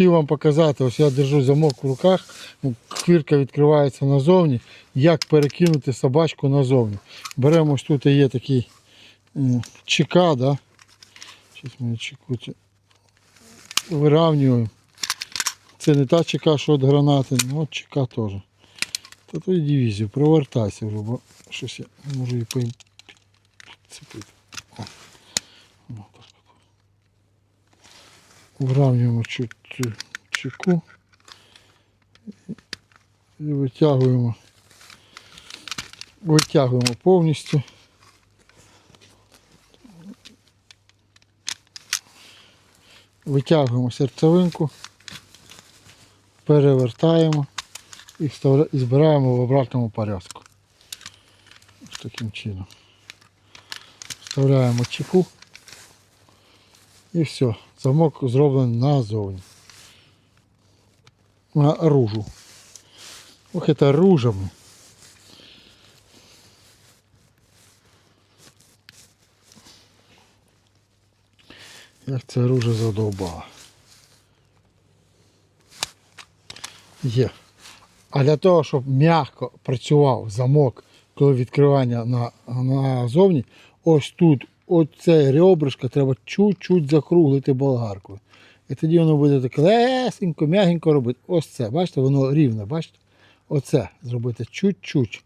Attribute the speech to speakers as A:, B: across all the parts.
A: хотів вам показати, ось я держу замок в руках, ну, хвірка відкривається назовні, як перекинути собачку назовні. Беремо ось тут є такий м, чека, да? Вирівнюємо. Це не та чека, що від гранати, ну от чека теж. Та то й дивізію, провертайся вже, бо щось я можу її підцепити. Вравнюємо чеку і витягуємо. Витягуємо повністю. Витягуємо серцевинку, перевертаємо і збираємо в обратному порядку. Ось таким чином. Вставляємо чеку. І все. Замок зроблений назовні. На ружу. Ох, это ружами. Як ця ружа задовбала. Є. А для того, щоб м'яко працював замок, коли відкривання на, назовні, ось тут, оце ребришко треба чуть-чуть закруглити болгаркою. І тоді воно буде таке лесенько, м'ягенько робити. Ось це, бачите, воно рівне, бачите? Оце зробити чуть-чуть.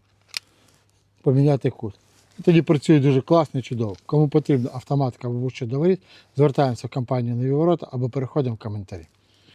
A: Поміняти кут. І тоді працює дуже класно і чудово. Кому потрібна автоматика або будь-що доварити, звертаємося в компанію Нові Ворота або переходимо в коментарі.